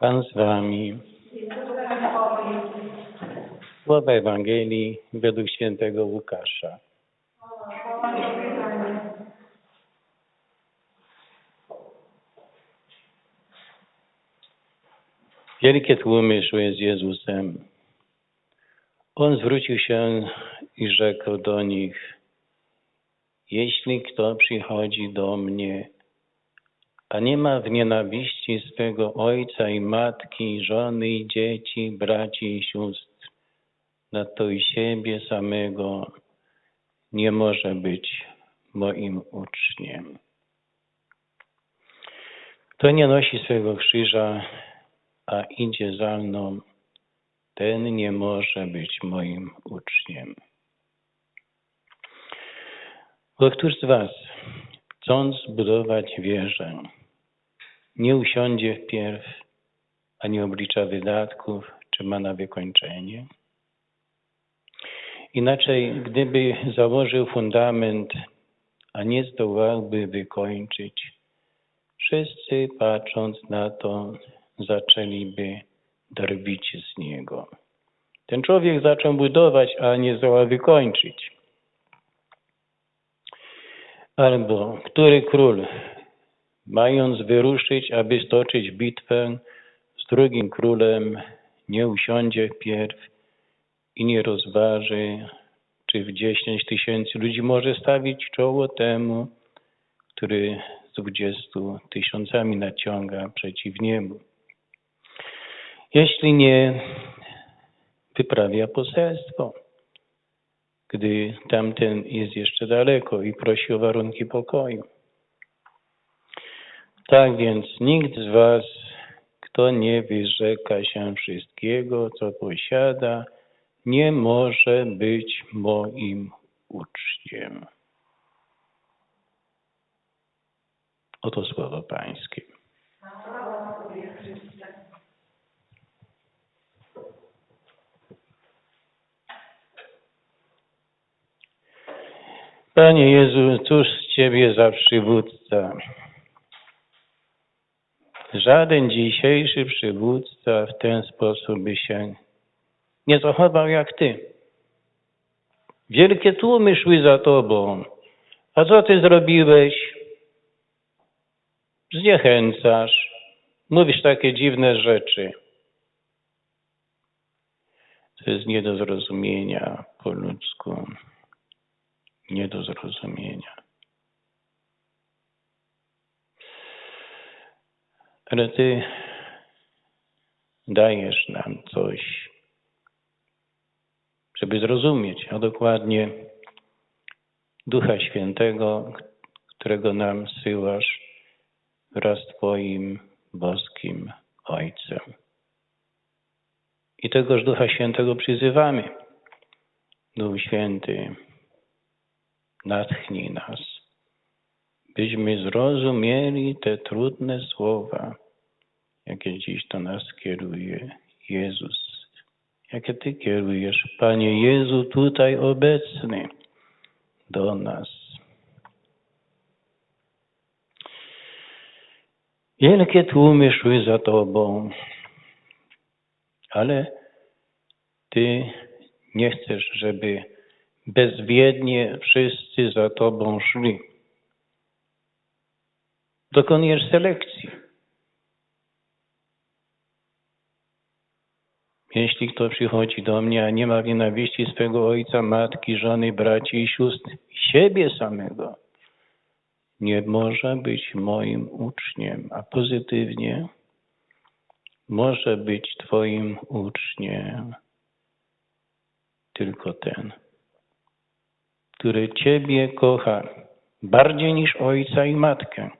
Pan z wami. Słowa Ewangelii według świętego Łukasza. Wielkie tłumy szły z Jezusem. On zwrócił się i rzekł do nich, jeśli kto przychodzi do mnie, a nie ma w nienawiści swego ojca i matki, żony i dzieci, braci i sióstr, na to i siebie samego nie może być moim uczniem. Kto nie nosi swego krzyża, a idzie za mną, ten nie może być moim uczniem. Bo któż z Was, chcąc budować wieżę, nie usiądzie wpierw, a nie oblicza wydatków, czy ma na wykończenie? Inaczej, gdyby założył fundament, a nie zdołałby wykończyć, wszyscy patrząc na to, zaczęliby drwić z niego. Ten człowiek zaczął budować, a nie zdołał wykończyć. Albo który król, mając wyruszyć, aby stoczyć bitwę z drugim królem, nie usiądzie wpierw i nie rozważy, czy w dziesięć tysięcy ludzi może stawić czoło temu, który z dwudziestu tysiącami naciąga przeciw niemu. Jeśli nie wyprawia poselstwo, gdy tamten jest jeszcze daleko i prosi o warunki pokoju. Tak więc nikt z Was, kto nie wyrzeka się wszystkiego, co posiada, nie może być moim uczniem. Oto słowo Pańskie. Panie Jezu, cóż z Ciebie za przywódca? Żaden dzisiejszy przywódca w ten sposób by się nie zachował jak Ty. Wielkie tłumy szły za Tobą. A co Ty zrobiłeś? Zniechęcasz. Mówisz takie dziwne rzeczy. To jest nie do zrozumienia po ludzku nie do zrozumienia. Ale Ty dajesz nam coś, żeby zrozumieć, a dokładnie Ducha Świętego, którego nam syłasz wraz z Twoim boskim Ojcem. I tegoż Ducha Świętego przyzywamy. Duch Święty, natchnij nas, byśmy zrozumieli te trudne słowa, jakie dziś do nas kieruje Jezus. Jakie Ty kierujesz, Panie Jezu, tutaj obecny do nas. Wielkie tłumy szły za Tobą, ale Ty nie chcesz, żeby bezwiednie wszyscy za Tobą szli. Dokonujesz selekcji. Jeśli kto przychodzi do mnie, a nie ma nienawiści swego ojca, matki, żony, braci i sióstr, siebie samego, nie może być moim uczniem, a pozytywnie może być Twoim uczniem tylko ten, który Ciebie kocha bardziej niż ojca i matkę,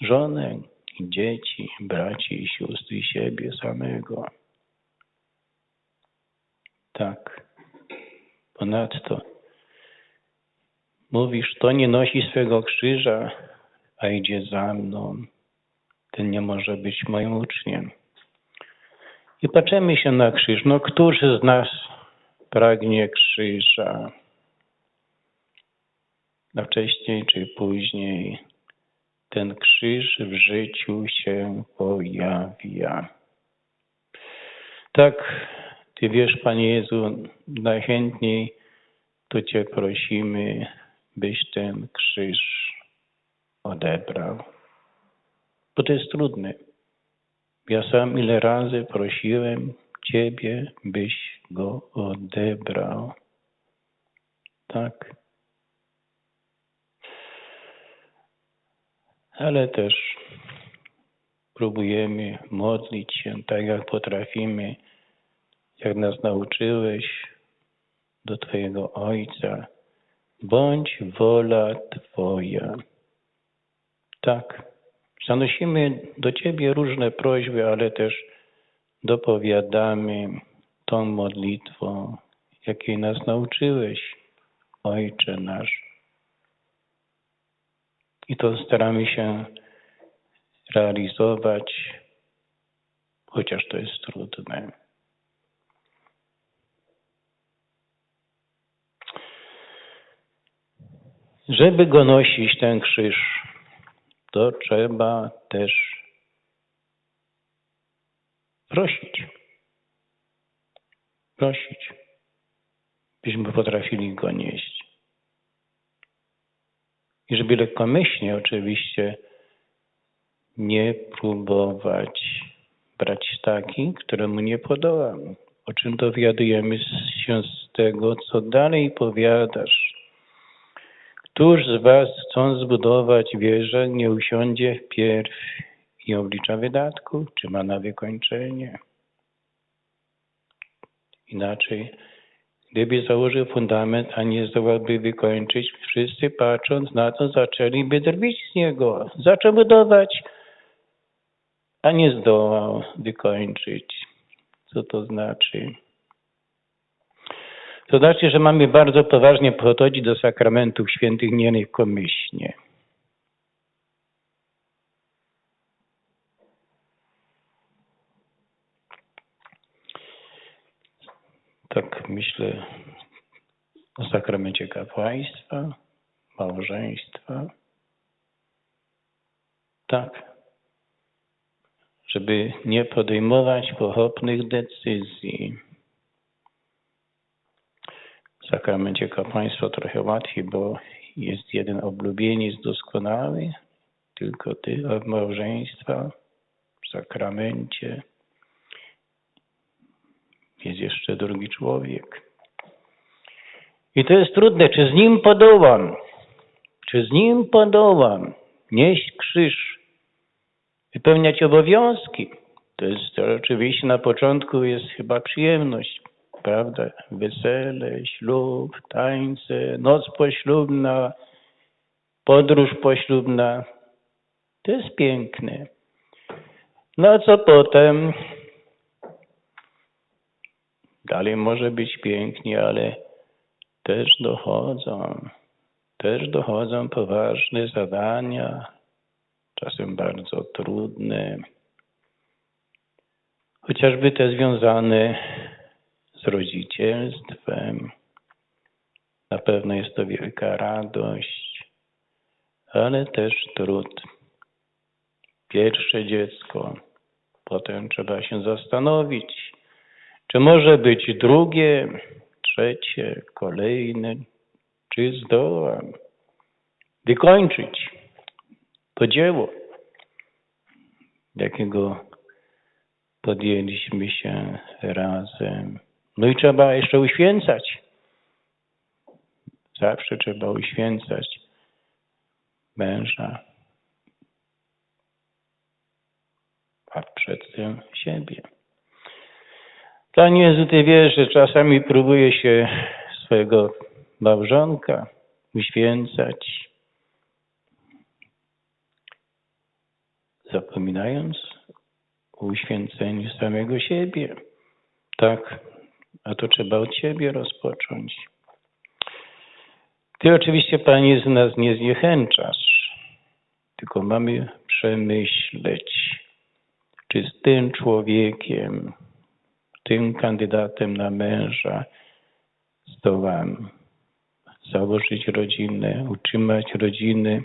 żonę dzieci, braci i siostry, i siebie samego. Tak. Ponadto mówisz, to nie nosi swego krzyża, a idzie za mną. Ten nie może być moim uczniem. I patrzymy się na krzyż. No, któż z nas pragnie krzyża? Wcześniej czy później ten krzyż w życiu się pojawia. Tak, Ty wiesz, Panie Jezu, najchętniej to Cię prosimy, byś ten krzyż odebrał. Bo to jest trudne. Ja sam ile razy prosiłem Ciebie, byś go odebrał. Tak. Ale też próbujemy modlić się tak, jak potrafimy, jak nas nauczyłeś do Twojego Ojca. Bądź wola Twoja. Tak. Zanosimy do Ciebie różne prośby, ale też dopowiadamy tą modlitwą, jakiej nas nauczyłeś, Ojcze nasz. I to staramy się realizować, chociaż to jest trudne. Żeby go nosić, ten krzyż, to trzeba też prosić. Prosić, byśmy potrafili go nieść. I żeby lekkomyślnie oczywiście nie próbować brać taki, któremu nie podołam. O czym dowiadujemy się z tego, co dalej powiadasz. Któż z was, chcąc zbudować wieżę, nie usiądzie wpierw i oblicza wydatków, czy ma na wykończenie? Inaczej, gdyby założył fundament, a nie zdołałby wykończyć, wszyscy patrząc na to zaczęliby drwić z niego. Zaczął budować, a nie zdołał wykończyć. Co to znaczy? To znaczy, że mamy bardzo poważnie podchodzić do sakramentów świętych nie lekkomyślnie. Tak myślę o sakramencie kapłaństwa, małżeństwa. Tak. Żeby nie podejmować pochopnych decyzji. W sakramencie kapłaństwa trochę łatwiej, bo jest jeden oblubieniec doskonały, tylko ty małżeństwa w sakramencie jest jeszcze drugi człowiek. I to jest trudne, czy z nim podołam, czy z nim podołam nieść krzyż, wypełniać obowiązki. To jest to oczywiście na początku jest chyba przyjemność, prawda? Wesele, ślub, tańce, noc poślubna, podróż poślubna. To jest piękne. No a co potem? Dalej może być pięknie, ale też dochodzą, też dochodzą poważne zadania, czasem bardzo trudne, chociażby te związane z rodzicielstwem. Na pewno jest to wielka radość, ale też trud. Pierwsze dziecko, potem trzeba się zastanowić, czy może być drugie, trzecie, kolejne, czy zdołam wykończyć to dzieło, jakiego podjęliśmy się razem. No i trzeba jeszcze uświęcać. Zawsze trzeba uświęcać męża, a przed tym siebie. Panie Jezu, Ty wiesz, że czasami próbuje się swojego małżonka uświęcać, zapominając o uświęceniu samego siebie. Tak, a to trzeba od siebie rozpocząć. Ty oczywiście, Panie Jezu, nas nie zniechęcasz, tylko mamy przemyśleć, czy z tym człowiekiem, tym kandydatem na męża zdołam założyć rodzinę, utrzymać rodziny.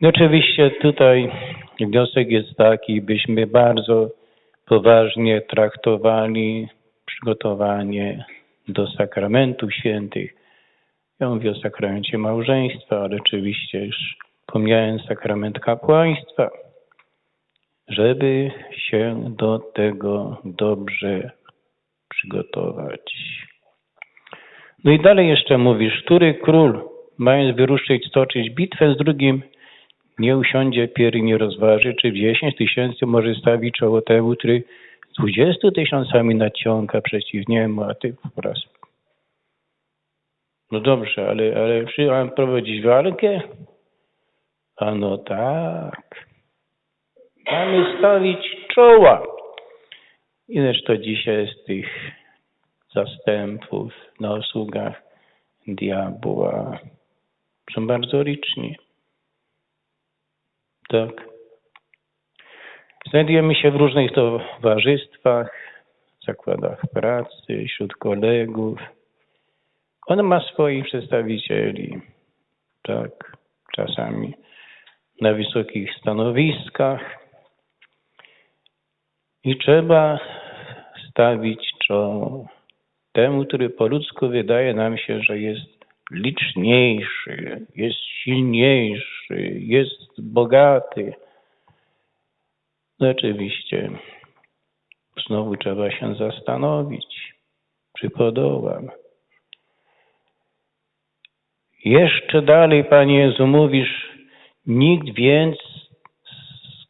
No oczywiście tutaj wniosek jest taki, byśmy bardzo poważnie traktowali przygotowanie do sakramentów świętych. Ja mówię o sakramencie małżeństwa, ale oczywiście już pomijając sakrament kapłaństwa, żeby się do tego dobrze przygotować. No i dalej jeszcze mówisz, który król, mając wyruszyć, stoczyć bitwę z drugim, nie usiądzie piery, nie rozważy, czy w 10 tysięcy może stawić czoło temu, który z 20 tysiącami naciąga przeciw niemu, a ty po raz. No dobrze, ale, ale czy mam prowadzić walkę? A no tak. Mamy stawić czoła. Ileż to dzisiaj jest tych zastępów na usługach diabła. Są bardzo liczni. Tak. Znajdujemy się w różnych towarzystwach, zakładach pracy, wśród kolegów. On ma swoich przedstawicieli, tak, czasami na wysokich stanowiskach. I trzeba stawić czoło temu, który po ludzku wydaje nam się, że jest liczniejszy, jest silniejszy, jest bogaty. No oczywiście znowu trzeba się zastanowić, czy podołam. Jeszcze dalej, Panie Jezu, mówisz, nikt więc,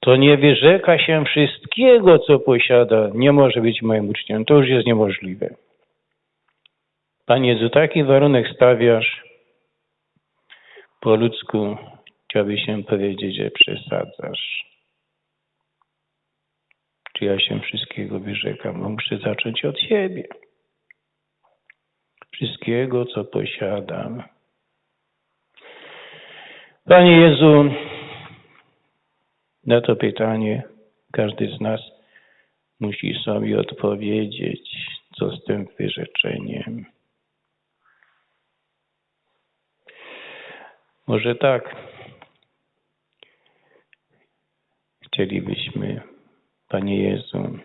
kto nie wyrzeka się wszystkiego, co posiada, nie może być moim uczniem. To już jest niemożliwe. Panie Jezu, taki warunek stawiasz, po ludzku chciałby się powiedzieć, że przesadzasz. Czy ja się wszystkiego wyrzekam? Bo muszę zacząć od siebie. Wszystkiego, co posiadam. Panie Jezu, na to pytanie każdy z nas musi sobie odpowiedzieć, co z tym wyrzeczeniem. Może tak. Chcielibyśmy, Panie Jezu,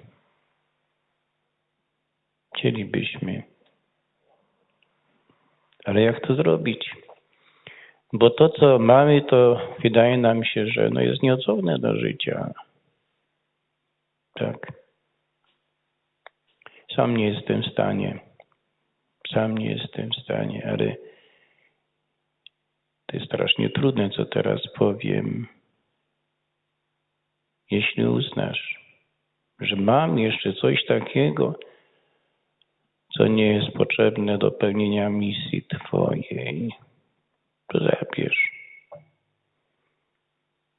chcielibyśmy, ale jak to zrobić? Bo to, co mamy, to wydaje nam się, że no jest nieodzowne do życia. Tak. Sam nie jestem w stanie. Sam nie jestem w stanie, ale to jest strasznie trudne, co teraz powiem. Jeśli uznasz, że mam jeszcze coś takiego, co nie jest potrzebne do pełnienia misji Twojej, to zabierz.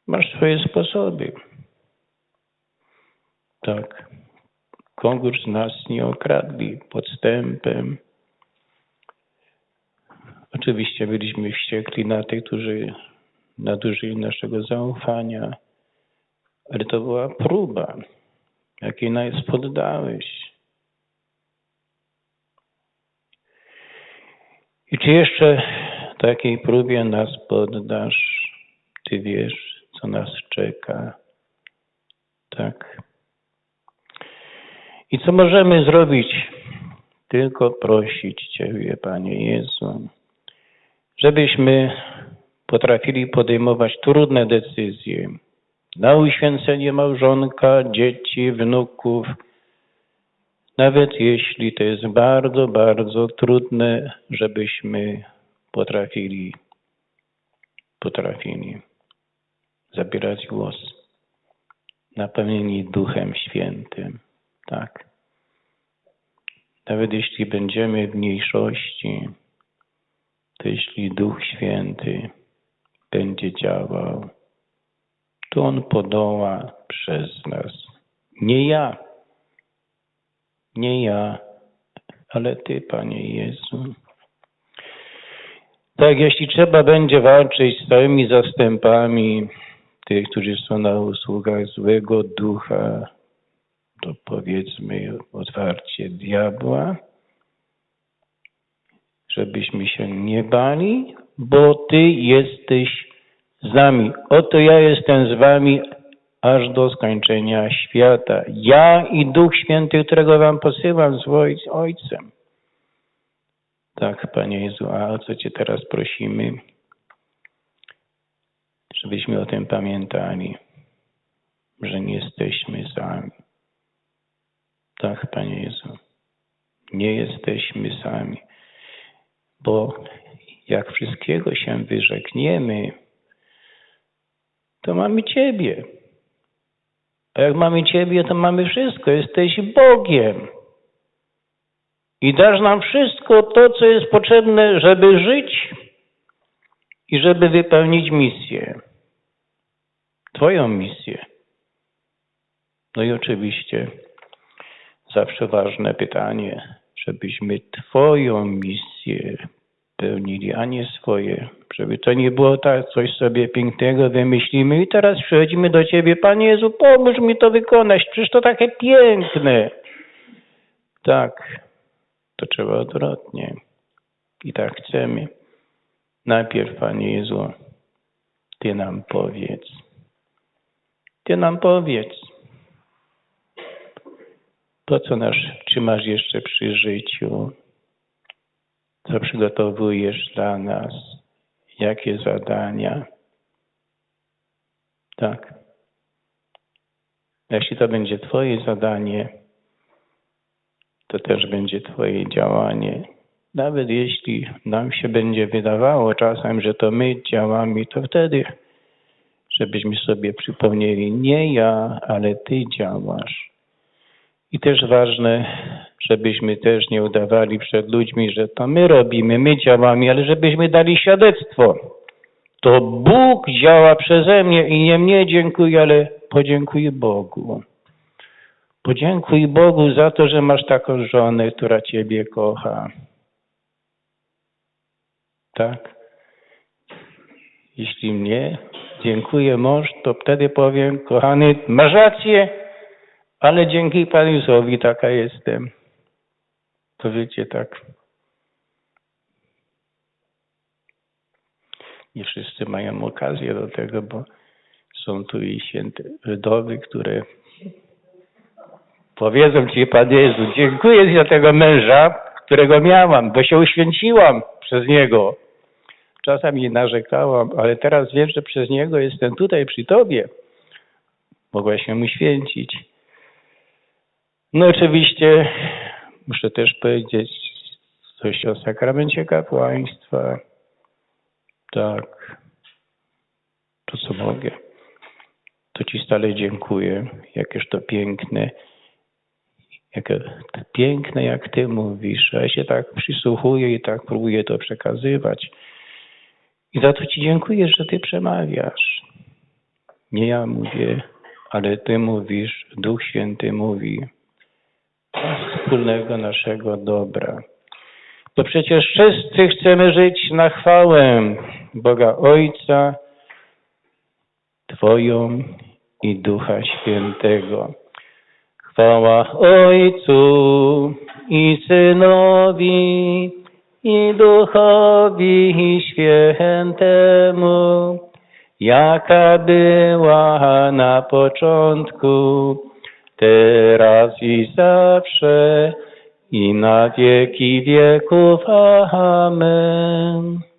Masz swoje sposoby. Tak. Konkurs nas nie okradli podstępem. Oczywiście byliśmy wściekli na tych, którzy nadużyli naszego zaufania, ale to była próba, jakiej nas poddałeś. I czy jeszcze takiej próbie nas poddasz? Ty wiesz, co nas czeka. Tak. I co możemy zrobić? Tylko prosić Ciebie, Panie Jezu żebyśmy potrafili podejmować trudne decyzje na uświęcenie małżonka, dzieci, wnuków, nawet jeśli to jest bardzo, bardzo trudne, żebyśmy potrafili, potrafili zabierać głos, napełnieni Duchem Świętym. Tak. Nawet jeśli będziemy w mniejszości, to jeśli Duch Święty będzie działał, to On podoła przez nas. Nie ja, nie ja, ale Ty, Panie Jezu. Tak, jeśli trzeba będzie walczyć z całymi zastępami tych, którzy są na usługach złego ducha, to powiedzmy otwarcie diabła, żebyśmy się nie bali, bo Ty jesteś z nami. Oto ja jestem z Wami aż do skończenia świata. Ja i Duch Święty, którego wam posyłam z Ojc- Ojcem. Tak, Panie Jezu, a o co Cię teraz prosimy? Żebyśmy o tym pamiętali, że nie jesteśmy sami. Tak, Panie Jezu, nie jesteśmy sami, bo jak wszystkiego się wyrzekniemy, to mamy Ciebie. A jak mamy Ciebie, to mamy wszystko. Jesteś Bogiem. I dasz nam wszystko to, co jest potrzebne, żeby żyć i żeby wypełnić misję. Twoją misję. No i oczywiście zawsze ważne pytanie, żebyśmy Twoją misję pełnili, a nie swoje. Żeby to nie było tak, coś sobie pięknego wymyślimy i teraz przychodzimy do Ciebie, Panie Jezu, pomóż mi to wykonać, przecież to takie piękne. Tak, to trzeba odwrotnie. I tak chcemy. Najpierw, Panie Jezu, Ty nam powiedz. Ty nam powiedz. To, co nas trzymasz jeszcze przy życiu, co przygotowujesz dla nas, jakie zadania. Tak. Jeśli to będzie Twoje zadanie, to też będzie Twoje działanie. Nawet jeśli nam się będzie wydawało czasem, że to my działamy, to wtedy, żebyśmy sobie przypomnieli, nie ja, ale Ty działasz. I też ważne, żebyśmy też nie udawali przed ludźmi, że to my robimy, my działamy, ale żebyśmy dali świadectwo. To Bóg działa przeze mnie i nie mnie dziękuję, ale podziękuję Bogu. Podziękuj Bogu za to, że masz taką żonę, która Ciebie kocha. Tak? Jeśli mnie dziękuję mąż, to wtedy powiem, kochany, masz rację, ale dzięki Panu Jezusowi taka jestem. To wiecie, tak. Nie wszyscy mają okazję do tego, bo są tu i święte wdowy, które powiedzą Ci, Panie Jezu, dziękuję Ci za tego męża, którego miałam, bo się uświęciłam przez niego. Czasami narzekałam, ale teraz wiem, że przez niego jestem tutaj przy Tobie. Mogła się uświęcić. No oczywiście muszę też powiedzieć coś o sakramencie kapłaństwa. Tak. To co mogę. To Ci stale dziękuję. Jakież to piękne. To piękne, jak Ty mówisz. Ja się tak przysłuchuję i tak próbuję to przekazywać. I za to Ci dziękuję, że Ty przemawiasz. Nie ja mówię, ale Ty mówisz, Duch Święty mówi wspólnego naszego dobra. To przecież wszyscy chcemy żyć na chwałę Boga Ojca, Twoją i Ducha Świętego. Chwała Ojcu i Synowi i Duchowi Świętemu, jaka była na początku, teraz i zawsze, i na wieki wieków. Amen.